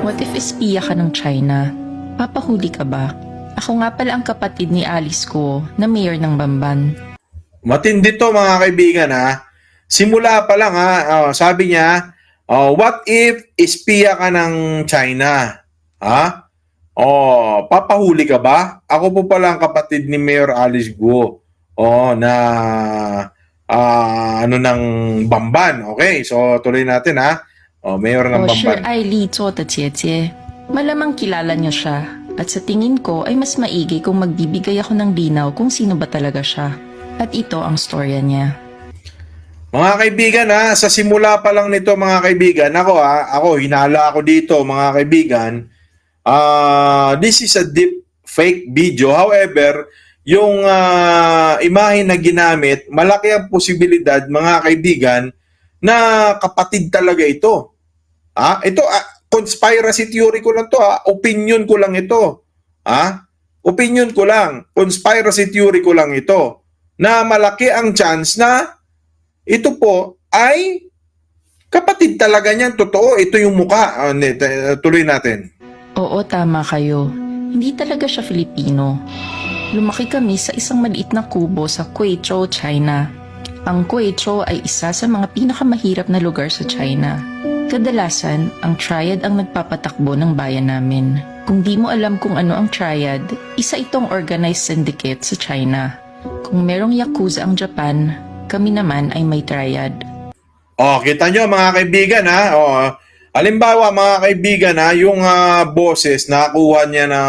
What if espiya ka ng China? Papahuli ka ba? Ako nga pala ang kapatid ni Alice ko na mayor ng Bamban. Matindi to mga kaibigan ha. Simula pa lang ha, oh, sabi niya, oh, what if espiya ka ng China? Ha? Oh, papahuli ka ba? Ako po pala ang kapatid ni Mayor Alice Guo. Oh, na ah, ano ng Bamban. Okay, so tuloy natin ha. Oh, Mayor ng O sure Bamban. ay Li Zuo de Jie Malamang kilala niyo siya. At sa tingin ko ay mas maigi kung magbibigay ako ng linaw kung sino ba talaga siya. At ito ang storya niya. Mga kaibigan ha, sa simula pa lang nito mga kaibigan, ako ha, ako hinala ako dito mga kaibigan. Ah, this is a deep fake video. However, yung ah, imahe na ginamit, malaki ang posibilidad mga kaibigan na kapatid talaga ito. Ah, ito ah, conspiracy theory ko lang to ha, opinion ko lang ito. Ah, opinion ko lang, conspiracy theory ko lang ito na malaki ang chance na ito po ay kapatid talaga niyan. Totoo, ito yung muka. Ah, tuloy natin. Oo, tama kayo. Hindi talaga siya Filipino. Lumaki kami sa isang maliit na kubo sa Quezhou, China. Ang Quezhou ay isa sa mga pinakamahirap na lugar sa China. Kadalasan, ang triad ang nagpapatakbo ng bayan namin. Kung di mo alam kung ano ang triad, isa itong organized syndicate sa China. Kung merong Yakuza ang Japan, kami naman ay may triad. Oh, kita nyo mga kaibigan ha. Oh, halimbawa mga kaibigan ha, yung ah, boses nakuha niya na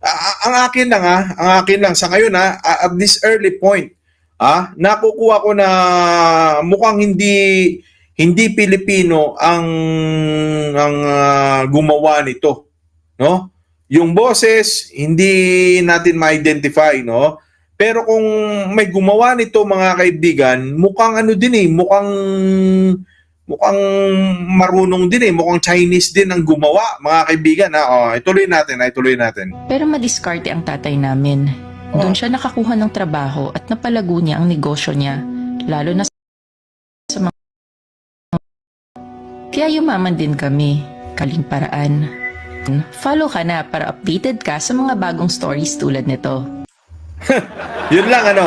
Ah, ang akin lang ha, ang akin lang sa ngayon ha, at this early point, ha, nakukuha ko na mukhang hindi hindi Pilipino ang ang ah, gumawa nito, no? Yung boses hindi natin ma-identify, no? Pero kung may gumawa nito mga kaibigan, mukhang ano din eh, mukhang mukhang marunong din eh, mukhang Chinese din ang gumawa, mga kaibigan. Ha? Oh, ituloy natin, ay ituloy natin. Pero madiskarte ang tatay namin. Doon siya nakakuha ng trabaho at napalago niya ang negosyo niya, lalo na sa mga... Kaya yumaman din kami, kaling paraan. Follow ka na para updated ka sa mga bagong stories tulad nito. Yun lang ano.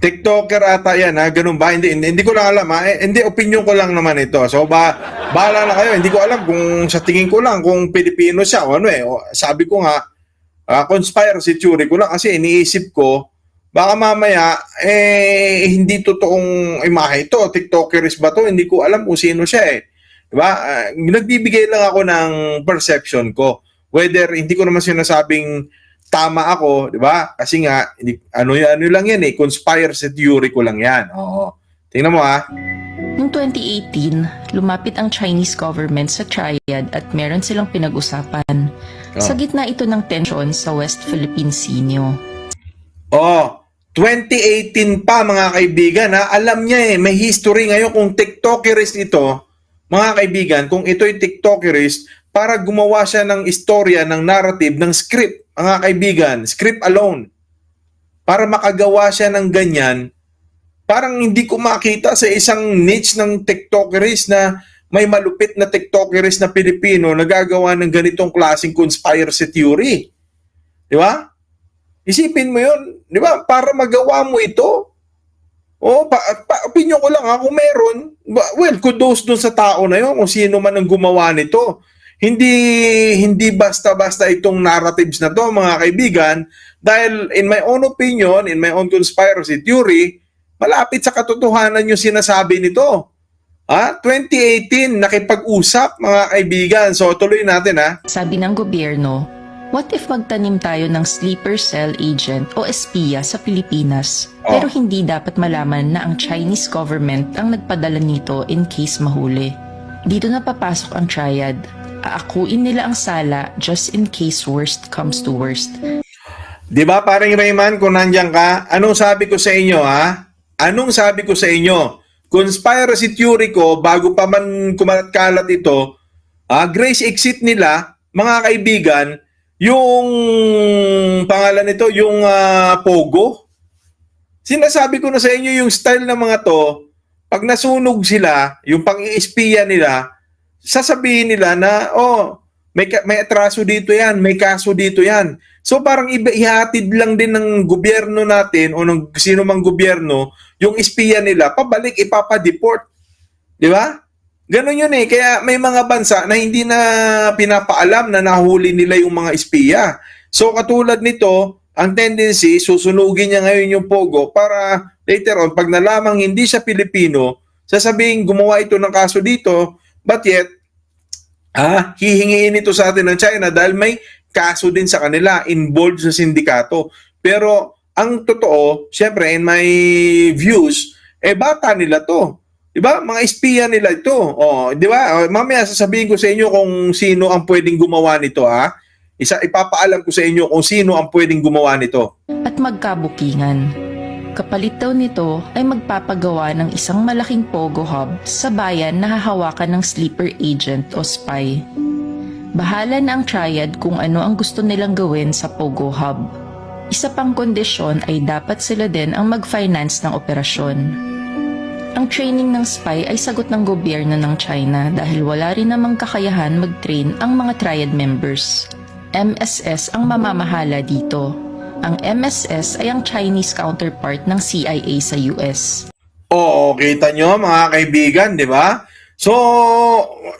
TikToker ata yan ha, ganun ba? Hindi, hindi, hindi ko lang alam ha. Eh, hindi, opinion ko lang naman ito. So, ba, bahala na kayo. Hindi ko alam kung sa tingin ko lang kung Pilipino siya o ano eh. O, sabi ko nga, ah, conspiracy theory ko lang kasi iniisip ko, baka mamaya, eh, hindi totoong imahe ito. TikTokeris ba to? Hindi ko alam kung sino siya eh. Diba? Ah, nagbibigay lang ako ng perception ko. Whether, hindi ko naman sinasabing tama ako, 'di ba? Kasi nga ano ano lang 'yan eh, conspiracy theory ko lang 'yan. Oo. Tingnan mo ah. Noong 2018, lumapit ang Chinese government sa Triad at meron silang pinag-usapan. Sa gitna ito ng tensyon sa West Philippine Sea niyo. Oh, 2018 pa mga kaibigan ha. Alam niya eh, may history ngayon kung TikTokerist ito, mga kaibigan, kung ito'y TikTokerist, para gumawa siya ng istorya, ng narrative, ng script, mga kaibigan, script alone. Para makagawa siya ng ganyan, parang hindi ko makita sa isang niche ng TikTokerist na may malupit na TikTokerist na Pilipino na gagawa ng ganitong klaseng conspiracy theory. Di ba? Isipin mo yun, di ba? Para magawa mo ito. O, pa, pa, opinion ko lang ha, kung meron, well, kudos dun sa tao na yun, kung sino man ang gumawa nito. Hindi hindi basta-basta itong narratives na to, mga kaibigan, dahil in my own opinion, in my own conspiracy theory, malapit sa katotohanan yung sinasabi nito. Ha? 2018, nakipag-usap, mga kaibigan. So, tuloy natin ha. Sabi ng gobyerno, what if magtanim tayo ng sleeper cell agent o espiya sa Pilipinas? Oh. Pero hindi dapat malaman na ang Chinese government ang nagpadala nito in case mahuli. Dito na papasok ang triad. Aakuin nila ang sala just in case worst comes to worst. Di ba parang Rayman, kung nandiyan ka, anong sabi ko sa inyo ha? Anong sabi ko sa inyo? Conspiracy theory ko, bago pa man kumalat-kalat ito, ah, Grace exit nila, mga kaibigan, yung pangalan nito, yung ah, Pogo. Sinasabi ko na sa inyo yung style ng mga to, pag nasunog sila, yung pang-iispiya nila, sasabihin nila na, oh, may, may atraso dito yan, may kaso dito yan. So parang iba, ihatid lang din ng gobyerno natin o ng sino mang gobyerno yung espiya nila, pabalik, ipapadeport. Di ba? Ganon yun eh. Kaya may mga bansa na hindi na pinapaalam na nahuli nila yung mga espiya. So katulad nito, ang tendency, susunugin niya ngayon yung Pogo para later on, pag nalamang hindi siya Pilipino, sasabihin gumawa ito ng kaso dito, but yet, ah, hihingiin ito sa atin ng China dahil may kaso din sa kanila involved sa sindikato. Pero ang totoo, syempre in my views, eh bata nila to. 'Di ba? Mga espiya nila ito. Oh, 'di ba? Mamaya sasabihin ko sa inyo kung sino ang pwedeng gumawa nito, ha? Isa ipapaalam ko sa inyo kung sino ang pwedeng gumawa nito. at magkabukingan. Kapalit daw nito ay magpapagawa ng isang malaking pogo hub sa bayan na hahawakan ng sleeper agent o spy. Bahala na ang triad kung ano ang gusto nilang gawin sa pogo hub. Isa pang kondisyon ay dapat sila din ang mag-finance ng operasyon. Ang training ng spy ay sagot ng gobyerno ng China dahil wala rin namang kakayahan mag-train ang mga triad members. MSS ang mamamahala dito. Ang MSS ay ang Chinese counterpart ng CIA sa US. Oo, kita nyo mga kaibigan, di ba? So,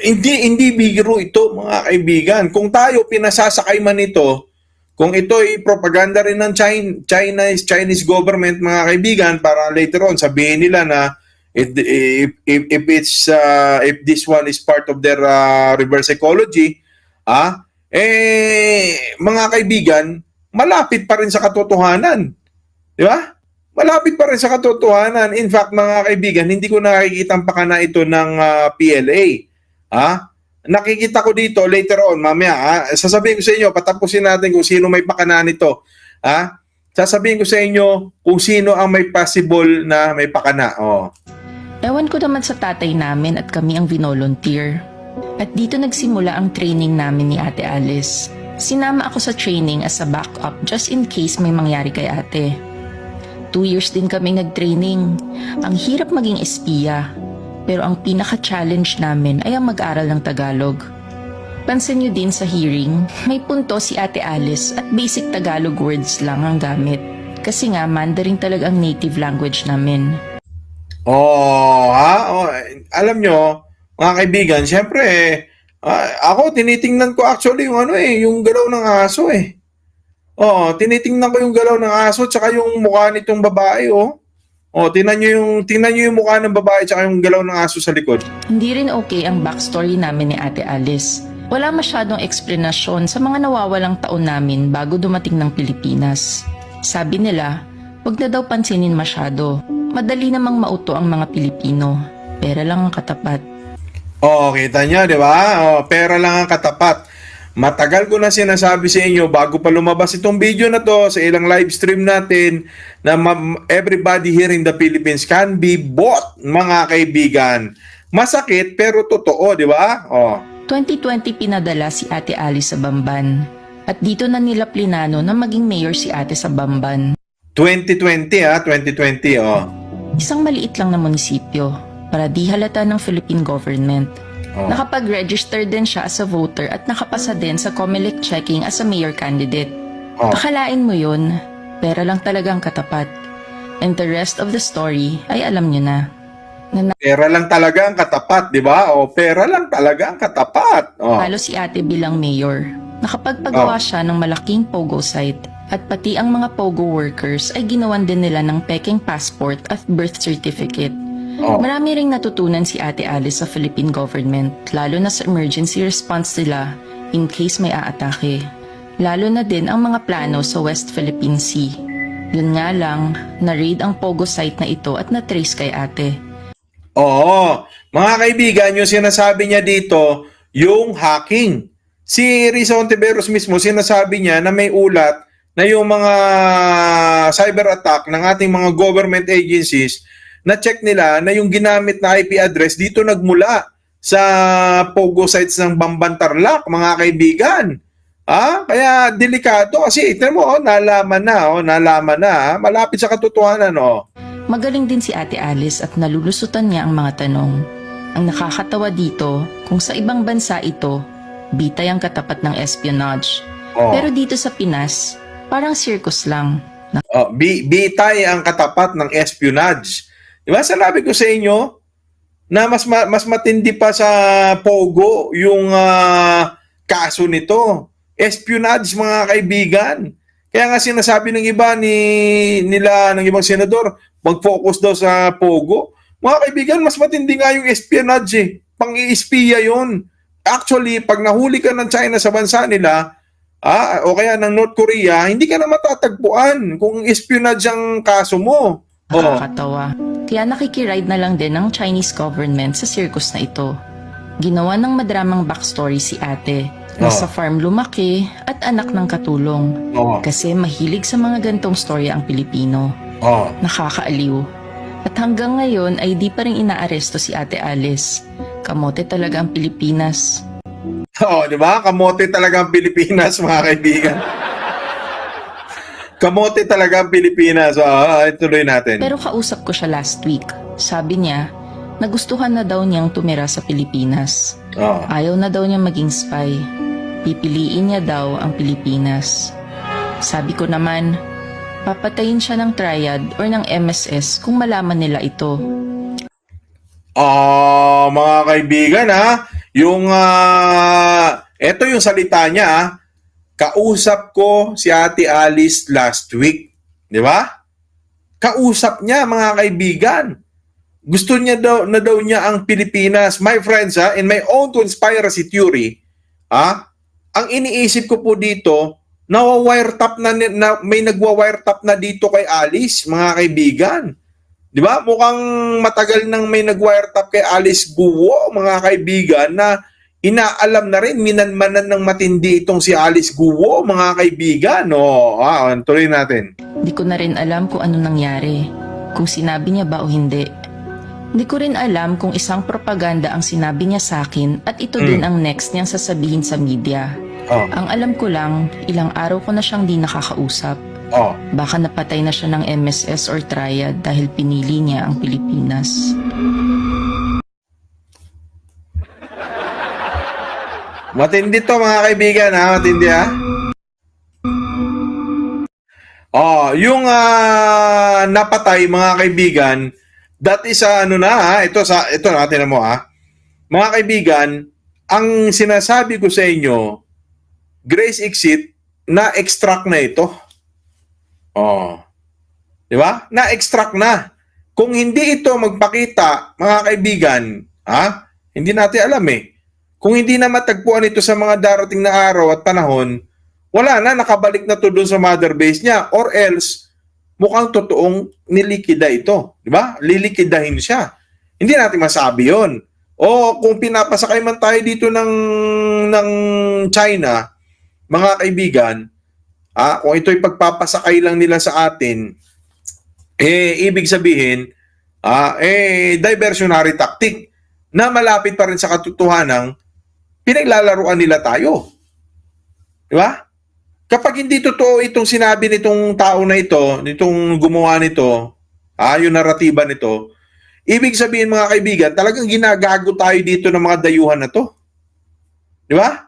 hindi hindi bigro ito mga kaibigan. Kung tayo pinasasakay man ito, kung ito ay propaganda rin ng China, Chinese Chinese government mga kaibigan para later on sabihin nila na if if, if, if it's uh, if this one is part of their uh, reverse psychology, ah, eh mga kaibigan, malapit pa rin sa katotohanan. Di ba? malapit pa rin sa katotohanan. In fact, mga kaibigan, hindi ko nakikita ang pakana ito ng ah, PLA. Ha? Nakikita ko dito later on, mamaya, ha? sasabihin ko sa inyo, patapusin natin kung sino may pakana nito. Ha? Sasabihin ko sa inyo kung sino ang may possible na may pakana. Oh. Ewan ko naman sa tatay namin at kami ang vinolunteer. At dito nagsimula ang training namin ni Ate Alice. Sinama ako sa training as a backup just in case may mangyari kay ate. Two years din kaming nag-training. Ang hirap maging espiya. Pero ang pinaka-challenge namin ay ang mag-aral ng Tagalog. Pansin nyo din sa hearing, may punto si Ate Alice at basic Tagalog words lang ang gamit. Kasi nga, Mandarin talaga ang native language namin. Oh, ha? Oh, eh, alam nyo, mga kaibigan, syempre, ah, ako tinitingnan ko actually yung ano eh, yung galaw ng aso eh. Oo, tinitingnan ko yung galaw ng aso tsaka yung mukha nitong babae, oh. Oh, tingnan niyo yung tingnan niyo yung mukha ng babae tsaka yung galaw ng aso sa likod. Hindi rin okay ang backstory namin ni Ate Alice. Wala masyadong eksplanasyon sa mga nawawalang taon namin bago dumating ng Pilipinas. Sabi nila, wag na daw pansinin masyado. Madali namang mauto ang mga Pilipino. Pera lang ang katapat. Oo, kita niyo, di ba? Oh, pera lang ang katapat. Matagal ko na sinasabi sa inyo bago pa lumabas itong video na to sa ilang live stream natin na everybody here in the Philippines can be bought, mga kaibigan. Masakit pero totoo, di ba? Oh. 2020 pinadala si Ate Alice sa Bamban. At dito na nila plinano na maging mayor si Ate sa Bamban. 2020 ha, 2020 oh. Isang maliit lang na munisipyo para di halata ng Philippine government. oh. Nakapag-register din siya as a voter at nakapasa din sa COMELEC checking as a mayor candidate. Oh. Akalain mo yun, pera lang talagang katapat. And the rest of the story ay alam nyo na. Pera lang talaga ang katapat, di ba? O, pera lang talaga ang katapat. Oh. Halo si ate bilang mayor. Nakapagpagawa Oh. siya ng malaking pogo site at pati ang mga pogo workers ay ginawan din nila ng peking passport at birth certificate. Oh. Marami ring natutunan si Ate Alice sa Philippine government, lalo na sa emergency response nila in case may aatake. Lalo na din ang mga plano sa West Philippine Sea. Yun nga lang, na-raid ang Pogo site na ito at na-trace kay ate. Oo. Mga kaibigan, yung sinasabi niya dito, yung hacking. Si Risa Ontiveros mismo, sinasabi niya na may ulat na yung mga cyber attack ng ating mga government agencies na check nila na yung ginamit na IP address dito nagmula sa Pogo sites ng Bamban Tarlac, mga kaibigan. Ah, kaya delikado kasi ito mo, oh, nalaman na, oh, nalaman na, ah. malapit sa katotohanan, oh. Magaling din si Ate Alice at nalulusutan niya ang mga tanong. Ang nakakatawa dito, kung sa ibang bansa ito, bitay ang katapat ng espionage. Oh. Pero dito sa Pinas, parang circus lang. Oh, bi bitay ang katapat ng espionage. Di ba? Sanabi ko sa inyo na mas ma- mas matindi pa sa Pogo yung ah, kaso nito. Espionage mga kaibigan. Kaya nga sinasabi ng iba ni nila ng ibang senador, mag-focus daw sa Pogo. Mga kaibigan, mas matindi nga yung espionage eh. Pang-iispiya yun. Actually, pag nahuli ka ng China sa bansa nila, ah, o kaya ng North Korea, hindi ka na matatagpuan kung espionage ang kaso mo. Oh. Kaya nakikiride na lang din ng Chinese government sa circus na ito. Ginawa ng madramang backstory si ate na Oh. sa farm lumaki at anak ng katulong. Oh. Kasi mahilig sa mga gantong storya ang Pilipino. Oh. Nakakaaliw. At hanggang ngayon ay di pa rin inaaresto si Ate Alice. Kamote talaga ang Pilipinas. Oo, di ba? Kamote talaga ang Pilipinas, mga kaibigan. Kamote talaga ang Pilipinas. So, ah, ituloy natin. Pero kausap ko siya last week. Sabi niya, nagustuhan na daw niyang tumira sa Pilipinas. Oo. Ayaw na daw niya maging spy. Pipiliin niya daw ang Pilipinas. Sabi ko naman, papatayin siya ng triad or ng MSS kung malaman nila ito. Ah, mga kaibigan ha, yung ah, eto yung salita niya ha. Kausap ko si Ate Alice last week, 'di ba? Kausap niya mga kaibigan. Gusto niya daw na daw niya ang Pilipinas. My friends ha, in my own conspiracy theory, ha, ang iniisip ko po dito, nawa-wiretap na, na may nagwa-wiretap na dito kay Alice, mga kaibigan. Di ba? Mukhang matagal nang may nag-wiretap kay Alice Guo, mga kaibigan, na inaalam na rin, minanmanan ng matindi itong si Alice Guo, mga kaibigan. No, ah, tuloy natin. Di ko na rin alam kung ano nangyari, kung sinabi niya ba o hindi. Di ko rin alam kung isang propaganda ang sinabi niya sa akin at ito Mm. din ang next niyang sasabihin sa media. Oh, Ang alam ko lang, ilang araw ko na siyang di nakakausap. oh. Baka napatay na siya ng MSS or Triad dahil pinili niya ang Pilipinas. Matindi to mga kaibigan ha, matindi ha. Oh, yung ah, napatay mga kaibigan, that is ah, ano na ha, ito sa ito natin mo ha. Mga kaibigan, ang sinasabi ko sa inyo, Grace Exit na extract na ito. Oh. 'Di ba? Na extract na. Kung hindi ito magpakita, mga kaibigan, ha? Hindi natin alam eh. Kung hindi na matagpuan ito sa mga darating na araw at panahon, wala na, nakabalik na to doon sa mother base niya. Or else, mukhang totoong nilikida ito. Di ba? Lilikidahin siya. Hindi natin masabi yon. O kung pinapasakay man tayo dito ng, ng China, mga kaibigan, ah, kung ito'y pagpapasakay lang nila sa atin, eh, ibig sabihin, ah, eh, diversionary tactic na malapit pa rin sa katotohanan pinaglalaruan nila tayo. Di ba? Kapag hindi totoo itong sinabi nitong tao na ito, nitong gumawa nito, ah, yung naratiba nito, ibig sabihin mga kaibigan, talagang ginagago tayo dito ng mga dayuhan na to. Di ba?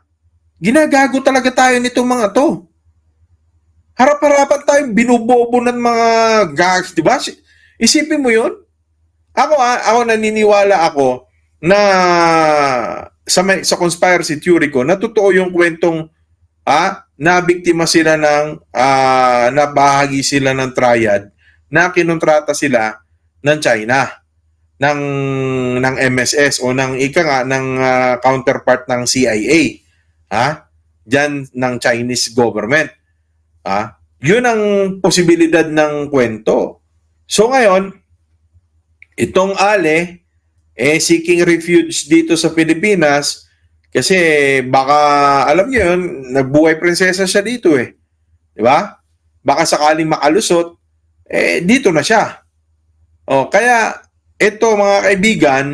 Ginagago talaga tayo nitong mga to. Harap-harapan tayong binubobo ng mga gags, di ba? Si- Isipin mo yun? Ako, ah, ako naniniwala ako na sa may, sa conspiracy theory ko na totoo yung kwentong ah nabiktima sila ng ah nabahagi sila ng triad na kinontrata sila ng China ng ng MSS o ng ika nga ng ah, counterpart ng CIA ha diyan ng Chinese government ha yun ang posibilidad ng kwento. So ngayon itong Ale eh seeking refuge dito sa Pilipinas kasi baka alam niyo yun, nagbuhay prinsesa siya dito eh. 'Di ba? Baka sakaling makalusot eh dito na siya. O kaya ito mga kaibigan,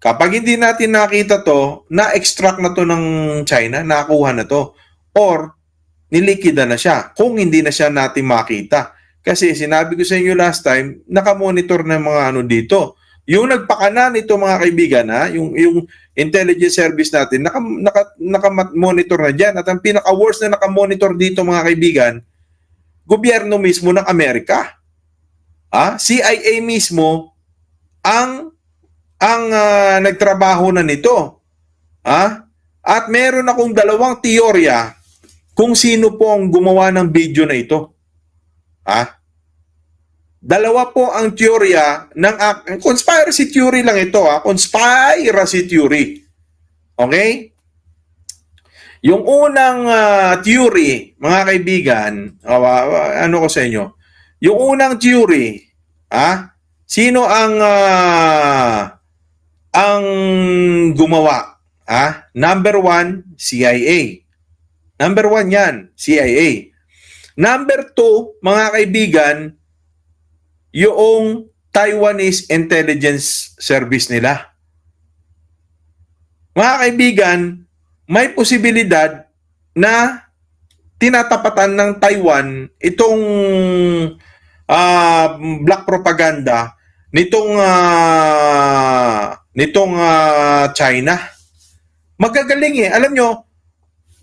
kapag hindi natin nakita to, na-extract na to ng China, nakuha na to or nilikida na siya kung hindi na siya natin makita. Kasi sinabi ko sa inyo last time, nakamonitor na mga ano dito yung nagpakana nito mga kaibigan, ha, yung, yung intelligence service natin, naka, naka, naka-monitor na dyan. At ang pinaka-worst na naka-monitor dito mga kaibigan, gobyerno mismo ng Amerika. Ha? CIA mismo ang ang ah, nagtrabaho na nito. Ha? At meron akong dalawang teorya kung sino po ang gumawa ng video na ito. Ha? Dalawa po ang teorya ng ak- conspiracy theory lang ito ha, conspiracy theory. Okay? Yung unang ah, theory, mga kaibigan, ah, ah, ano ko sa inyo? Yung unang theory, ah, sino ang ah, ang gumawa? Ah, number one, CIA. Number one yan, CIA. Number two, mga kaibigan, yung Taiwanese intelligence service nila. Mga kaibigan, may posibilidad na tinatapatan ng Taiwan itong ah, black propaganda nitong ah, nitong ah, China. Magagaling eh. Alam nyo,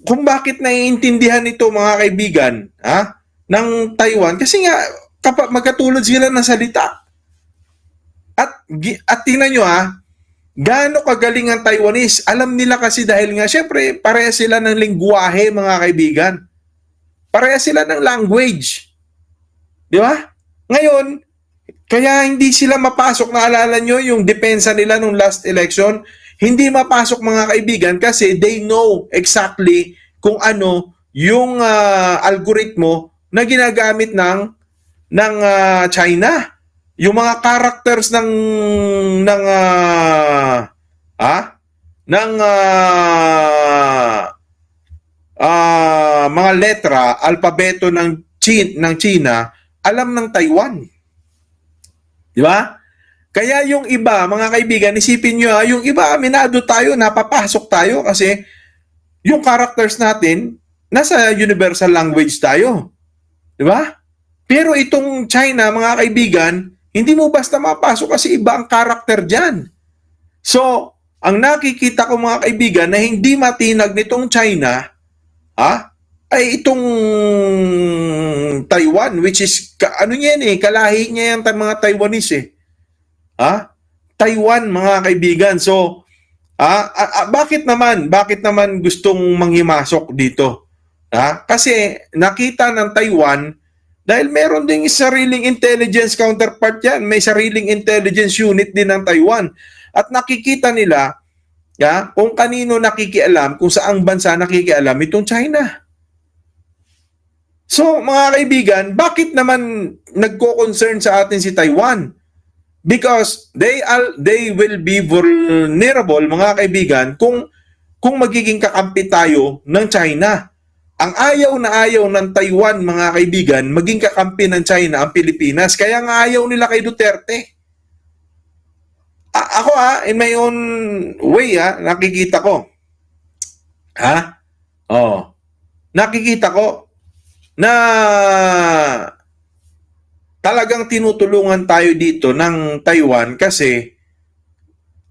kung bakit naiintindihan nito mga kaibigan ha, ng Taiwan, kasi nga kapa, magkatulad sila ng salita. At, at tingnan nyo ha, gaano kagaling ang Taiwanese. Alam nila kasi dahil nga, syempre, pareha sila ng lingwahe mga kaibigan. Pareha sila ng language. Di ba? Ngayon, kaya hindi sila mapasok. Naalala nyo yung depensa nila nung last election? Hindi mapasok mga kaibigan kasi they know exactly kung ano yung ah, algoritmo na ginagamit ng ng ah, China. Yung mga characters ng ng ah, ah ng ah, ah, mga letra, alpabeto ng Chin, ng China, alam ng Taiwan. Di ba? Kaya yung iba, mga kaibigan, isipin nyo ha, yung iba, aminado tayo, napapasok tayo kasi yung characters natin, nasa universal language tayo. Di ba? Pero itong China, mga kaibigan, hindi mo basta mapasok kasi iba ang karakter dyan. So, ang nakikita ko mga kaibigan na hindi matinag nitong China, ha, ay itong Taiwan, which is, ano yan eh, kalahi niya ta- mga Taiwanese eh. Ha? Taiwan, mga kaibigan. So, ah, ah, ah, bakit naman, bakit naman gustong manghimasok dito? Ha? Kasi nakita ng Taiwan dahil meron ding sariling intelligence counterpart yan. May sariling intelligence unit din ng Taiwan. At nakikita nila ya, kung kanino nakikialam, kung saang bansa nakikialam itong China. So, mga kaibigan, bakit naman nagko-concern sa atin si Taiwan? Because they are, they will be vulnerable, mga kaibigan, kung kung magiging kakampi tayo ng China. Ang ayaw na ayaw ng Taiwan, mga kaibigan, maging kakampi ng China ang Pilipinas. Kaya nga ayaw nila kay Duterte. A- ako ha, in my own way ha, nakikita ko. Ha? Oh. Nakikita ko na talagang tinutulungan tayo dito ng Taiwan kasi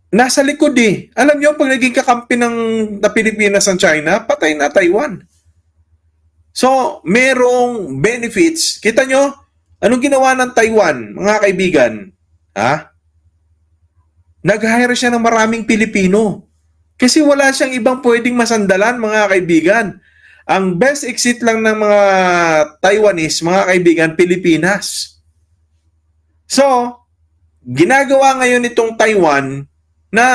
nasa likod eh. Alam niyo, pag naging kakampi ng na Pilipinas ang China, patay na Taiwan. So, merong benefits. Kita nyo, anong ginawa ng Taiwan, mga kaibigan? Ha? Nag-hire siya ng maraming Pilipino. Kasi wala siyang ibang pwedeng masandalan, mga kaibigan. Ang best exit lang ng mga Taiwanese, mga kaibigan, Pilipinas. So, ginagawa ngayon itong Taiwan na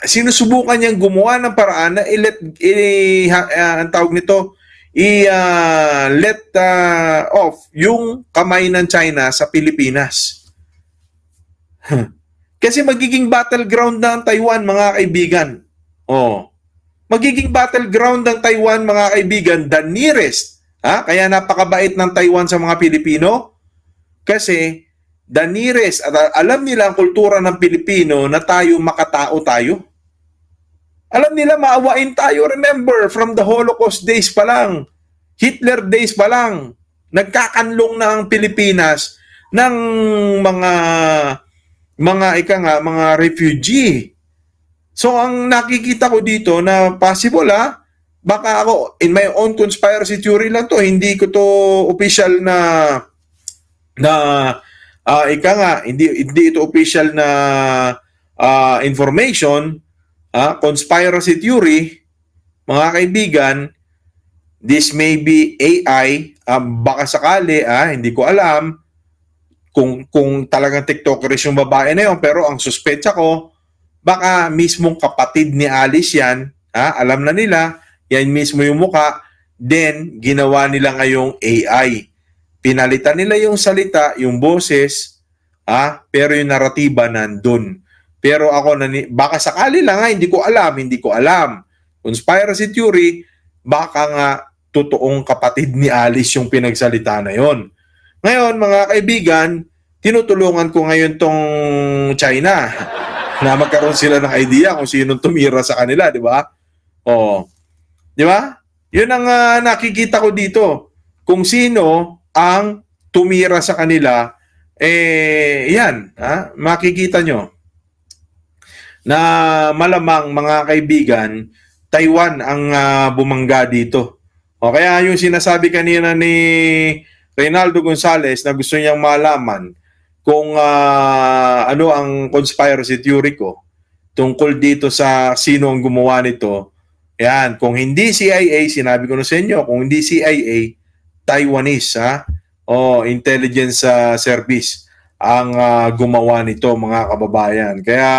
sinusubukan niyang gumawa ng paraan na i-let, i, ah, ang tawag nito, i-let ah, off yung kamay ng China sa Pilipinas. Kasi magiging battleground na ang Taiwan, mga kaibigan. Oh. Magiging battleground ng Taiwan, mga kaibigan, the nearest. Ha? Kaya napakabait ng Taiwan sa mga Pilipino. Kasi the nearest, at uh, alam nila ang kultura ng Pilipino na tayo makatao tayo. Alam nila maawain tayo. Remember, from the Holocaust days pa lang, Hitler days pa lang, nagkakanlong na ang Pilipinas ng mga mga ika nga, mga refugee. So ang nakikita ko dito na possible ha, baka ako in my own conspiracy theory lang to, hindi ko to official na na ah, ika nga, hindi hindi ito official na ah, information, ah, conspiracy theory, mga kaibigan, this may be AI, ah, baka sakali, ah, hindi ko alam kung kung talagang TikTokeris yung babae na yun, pero ang suspecha ko, baka mismong kapatid ni Alice yan, ha? alam na nila, yan mismo yung muka, then ginawa nila ngayong AI. Pinalitan nila yung salita, yung boses, ha? pero yung naratiba nandun. Pero ako, nani- baka sakali lang ha, hindi ko alam, hindi ko alam. Conspiracy theory, baka nga totoong kapatid ni Alice yung pinagsalita na yon. Ngayon, mga kaibigan, tinutulungan ko ngayon tong China na magkaroon sila ng idea kung sinong tumira sa kanila, di ba? Oh. Di ba? Yun ang ah, nakikita ko dito. Kung sino ang tumira sa kanila, eh, yan, ha? makikita nyo na malamang mga kaibigan, Taiwan ang ah, bumangga dito. O kaya yung sinasabi kanina ni Reynaldo Gonzales na gusto niyang malaman kung ah, ano ang conspiracy theory ko tungkol dito sa sino ang gumawa nito. Yan, kung hindi CIA, sinabi ko na sa inyo, kung hindi CIA, Taiwanese, ha? O intelligence ah, service ang ah, gumawa nito, mga kababayan. Kaya,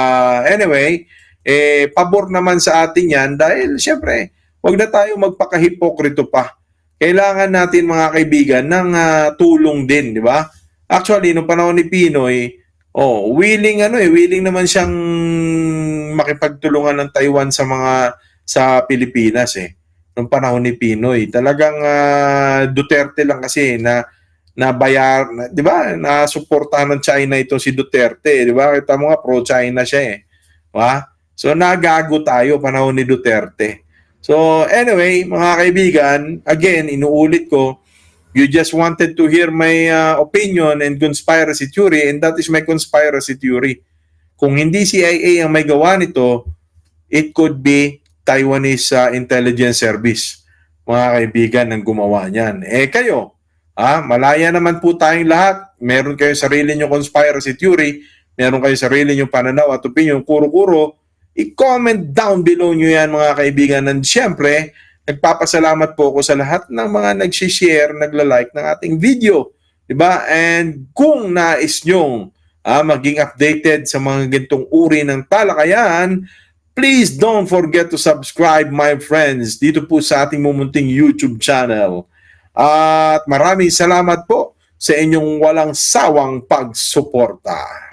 anyway, eh, pabor naman sa atin yan dahil, syempre, wag na tayo magpakahipokrito pa kailangan natin mga kaibigan ng ah, tulong din, di ba? Actually, nung panahon ni Pinoy, oh, willing ano eh, willing naman siyang makipagtulungan ng Taiwan sa mga sa Pilipinas eh. Nung panahon ni Pinoy, talagang ah, Duterte lang kasi na na bayar, na, 'di ba? Na suportahan ng China ito si Duterte, 'di ba? Kita mo nga pro-China siya eh. Ba? So nagago tayo panahon ni Duterte. So anyway, mga kaibigan, again, inuulit ko, you just wanted to hear my uh, opinion and conspiracy theory and that is my conspiracy theory. Kung hindi CIA ang may gawa nito, it could be Taiwanese uh, intelligence service. Mga kaibigan ang gumawa niyan. Eh kayo, ah, malaya naman po tayong lahat. Meron kayo sarili nyo conspiracy theory, meron kayo sarili nyo pananaw at opinion, kuro-kuro, i-comment down below nyo yan mga kaibigan. And syempre, nagpapasalamat po ako sa lahat ng mga nag-share, nagla-like ng ating video. 'Di ba? And kung nais nyong ah, maging updated sa mga gantong uri ng talakayan, please don't forget to subscribe my friends dito po sa ating mumunting YouTube channel. At maraming salamat po sa inyong walang sawang pagsuporta.